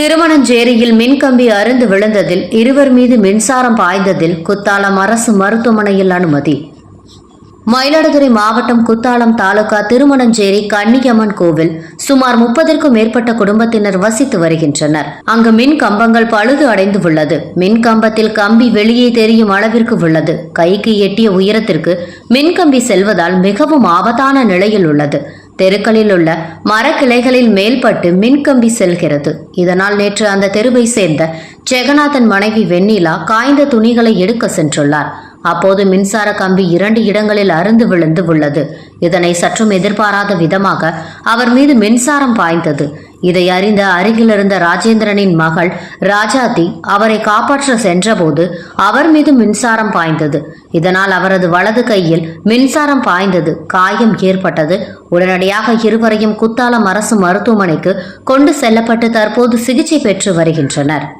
திருமணஞ்சேரியில் மின்கம்பி அருந்து விழுந்ததில் இருவர் மீது மின்சாரம் பாய்ந்ததில் குத்தாலம் அரசு மருத்துவமனையில் அனுமதி. மயிலாடுதுறை மாவட்டம் குத்தாலம் தாலுகா திருமணஞ்சேரி கன்னியம்மன் கோவில் சுமார் முப்பதற்கும் மேற்பட்ட குடும்பத்தினர் வசித்து வருகின்றனர். அங்கு மின் கம்பங்கள் பழுது அடைந்து உள்ளது. மின் கம்பத்தில் கம்பி வெளியே தெரியும் அளவிற்கு உள்ளது. கைக்கு எட்டிய உயரத்திற்கு மின்கம்பி செல்வதால் மிகவும் ஆபத்தான நிலையில் உள்ளது. தெருக்களில் உள்ள மரக்கிளைகளில் மேல்பட்டு மின்கம்பி செல்கிறது. இதனால் நேற்று அந்த தெருவை சேர்ந்த ஜெகநாதன் மனைவி வெண்ணிலா காய்ந்த துணிகளை எடுக்க சென்றுள்ளார். அப்போது மின்சார கம்பி இரண்டு இடங்களில் அருந்து விழுந்து உள்ளது. இதனை சற்றும் எதிர்பாராத விதமாக அவர் மீது மின்சாரம் பாய்ந்தது. இதை அறிந்த அருகிலிருந்த ராஜேந்திரனின் மகள் ராஜாதி அவரை காப்பாற்ற சென்றபோது அவர் மீது மின்சாரம் பாய்ந்தது. இதனால் அவரது வலது கையில் மின்சாரம் பாய்ந்தது. காயம் ஏற்பட்டது. உடனடியாக இருவரையும் குத்தாலம் அரசு மருத்துவமனைக்கு கொண்டு செல்லப்பட்டு தற்போது சிகிச்சை பெற்று வருகின்றனர்.